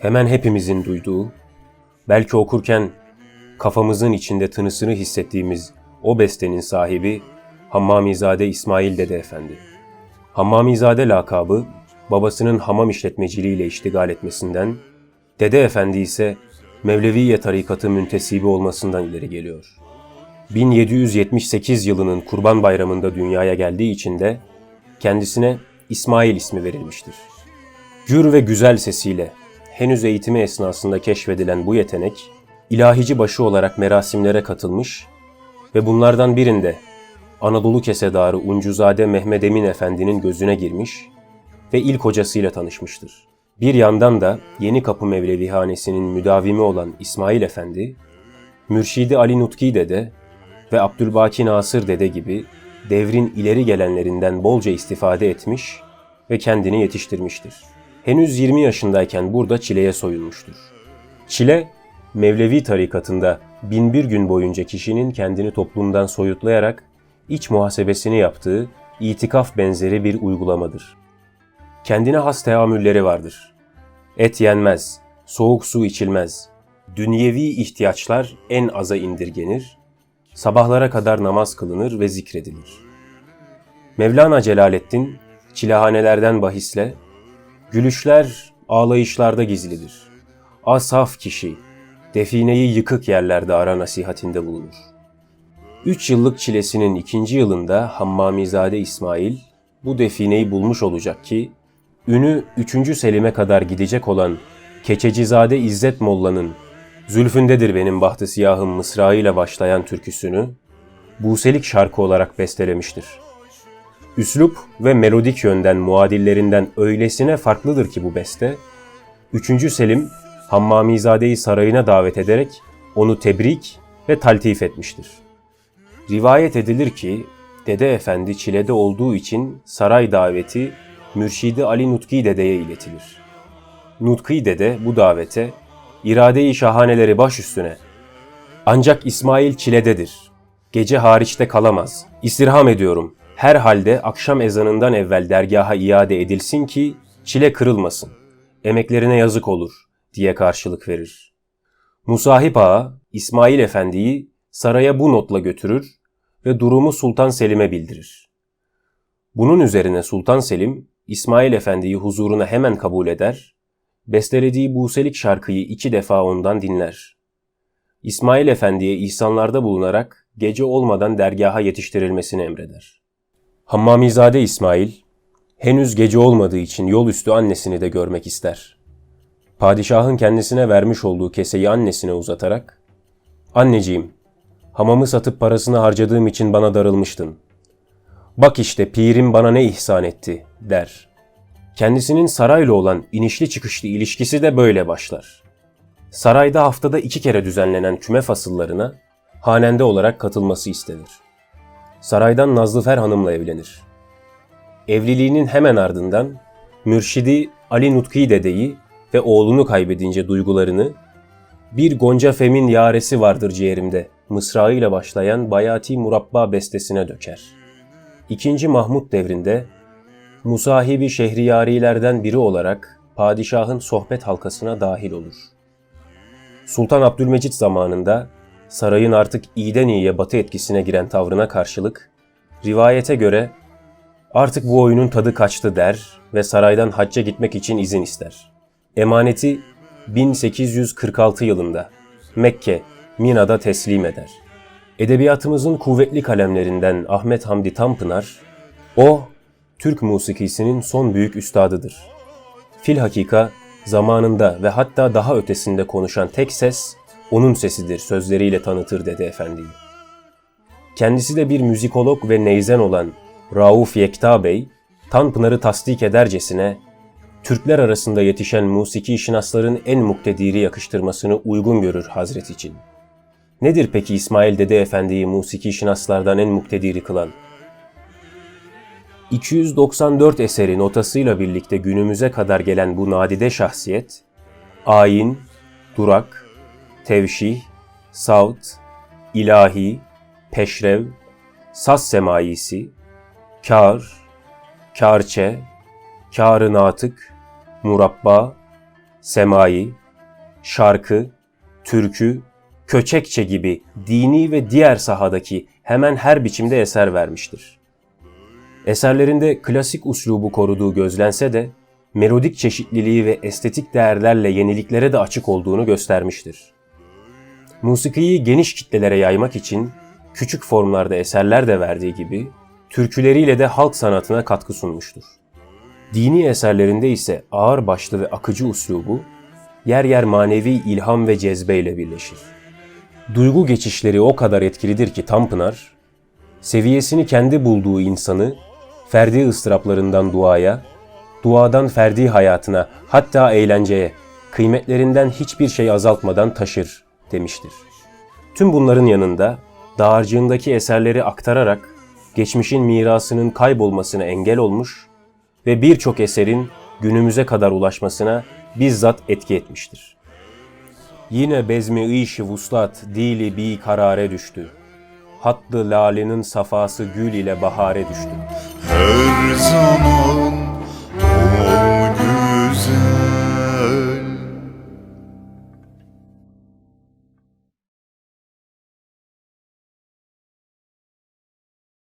hemen hepimizin duyduğu, belki okurken kafamızın içinde tınısını hissettiğimiz o bestenin sahibi Hammamizade İsmail Dede Efendi. Hammamizade lakabı babasının hamam işletmeciliğiyle iştigal etmesinden, Dede Efendi ise Mevleviye tarikatı müntesibi olmasından ileri geliyor. 1778 yılının Kurban Bayramı'nda dünyaya geldiği için de kendisine İsmail ismi verilmiştir. Gür ve güzel sesiyle henüz eğitimi esnasında keşfedilen bu yetenek, ilahici başı olarak merasimlere katılmış ve bunlardan birinde Anadolu Kesedarı Uncuzade Mehmed Emin Efendi'nin gözüne girmiş ve ilk hocasıyla tanışmıştır. Bir yandan da Yeni Kapı Mevlevihanesi'nin müdavimi olan İsmail Efendi, Mürşidi Ali Nutki Dede ve Abdülbaki Nasır Dede gibi devrin ileri gelenlerinden bolca istifade etmiş ve kendini yetiştirmiştir. Henüz 20 yaşındayken burada çileye soyulmuştur. Çile, Mevlevi tarikatında binbir gün boyunca kişinin kendini toplumdan soyutlayarak iç muhasebesini yaptığı itikaf benzeri bir uygulamadır. Kendine has teamülleri vardır. Et yenmez, soğuk su içilmez, dünyevi ihtiyaçlar en aza indirgenir, sabahlara kadar namaz kılınır ve zikredilir. Mevlana Celaleddin, çilehanelerden bahisle, gülüşler ağlayışlarda gizlidir. Asaf kişi, defineyi yıkık yerlerde ara nasihatinde bulunur. Üç yıllık çilesinin ikinci yılında Hammamizade İsmail bu defineyi bulmuş olacak ki, ünü 3. Selim'e kadar gidecek olan Keçecizade İzzet Molla'nın Zülfündedir benim bahtı siyahım mısrağıyla başlayan türküsünü Buselik şarkı olarak bestelemiştir. Üslup ve melodik yönden muadillerinden öylesine farklıdır ki bu beste, 3. Selim Hammamizade'yi sarayına davet ederek onu tebrik ve taltif etmiştir. Rivayet edilir ki Dede Efendi Çile'de olduğu için saray daveti Mürşidi Ali Nutki Dede'ye iletilir. Nutki Dede bu davete irade-i şahaneleri baş üstüne. Ancak İsmail Çile'dedir. Gece hariçte kalamaz. İstirham ediyorum. Her halde akşam ezanından evvel dergaha iade edilsin ki çile kırılmasın. Emeklerine yazık olur diye karşılık verir. Musahip Ağa İsmail Efendi'yi saraya bu notla götürür ve durumu Sultan Selim'e bildirir. Bunun üzerine Sultan Selim İsmail Efendi'yi huzuruna hemen kabul eder, bestelediği Buselik şarkıyı iki defa ondan dinler. İsmail Efendi'ye ihsanlarda bulunarak gece olmadan dergaha yetiştirilmesini emreder. Hammamizade İsmail, henüz gece olmadığı için yol üstü annesini de görmek ister. Padişahın kendisine vermiş olduğu keseyi annesine uzatarak, ''Anneciğim, hamamı satıp parasını harcadığım için bana darılmıştın. Bak işte pirim bana ne ihsan etti.'' der. Kendisinin sarayla olan inişli çıkışlı ilişkisi de böyle başlar. Sarayda haftada iki kere düzenlenen küme fasıllarına hanende olarak katılması istenir. Saraydan Nazlıfer Hanım'la evlenir. Evliliğinin hemen ardından mürşidi Ali Nutki dedeyi ve oğlunu kaybedince duygularını bir Gonca Fem'in yaresi vardır ciğerimde mısrağıyla başlayan Bayati Murabba bestesine döker. İkinci Mahmut devrinde musahibi şehriyarilerden biri olarak padişahın sohbet halkasına dahil olur. Sultan Abdülmecit zamanında sarayın artık iyiden iyiye batı etkisine giren tavrına karşılık, rivayete göre artık bu oyunun tadı kaçtı der ve saraydan hacca gitmek için izin ister. Emaneti 1846 yılında Mekke, Mina'da teslim eder. Edebiyatımızın kuvvetli kalemlerinden Ahmet Hamdi Tanpınar, o Türk musikisinin son büyük üstadıdır. Filhakika zamanında ve hatta daha ötesinde konuşan tek ses onun sesidir sözleriyle tanıtır Dede Efendi'yi. Kendisi de bir müzikolog ve neyzen olan Rauf Yekta Bey, Tanpınar'ı tasdik edercesine Türkler arasında yetişen musiki şinasların en muktediri yakıştırmasını uygun görür Hazret için. Nedir peki İsmail Dede Efendi'yi musiki şinaslardan en muktediri kılan? 294 eseri notasıyla birlikte günümüze kadar gelen bu nadide şahsiyet, ayin, durak, tevşih, savt, ilahi, peşrev, saz semayisi, kar, karçe, kârı natık, murabba, semai, şarkı, türkü, köçekçe gibi dini ve diğer sahadaki hemen her biçimde eser vermiştir. Eserlerinde klasik uslubu koruduğu gözlense de melodik çeşitliliği ve estetik değerlerle yeniliklere de açık olduğunu göstermiştir. Musikiyi geniş kitlelere yaymak için küçük formlarda eserler de verdiği gibi türküleriyle de halk sanatına katkı sunmuştur. Dini eserlerinde ise ağır başlı ve akıcı uslubu yer yer manevi ilham ve cezbeyle birleşir. Duygu geçişleri o kadar etkilidir ki Tanpınar, seviyesini kendi bulduğu insanı ferdi ıstıraplarından duaya, duadan ferdi hayatına, hatta eğlenceye, kıymetlerinden hiçbir şey azaltmadan taşır demiştir. Tüm bunların yanında dağarcığındaki eserleri aktararak geçmişin mirasının kaybolmasına engel olmuş ve birçok eserin günümüze kadar ulaşmasına bizzat etki etmiştir. Yine bezmi işi vuslat dili bi karare düştü. Hattı lalenin safası gül ile bahare düştü. Her zaman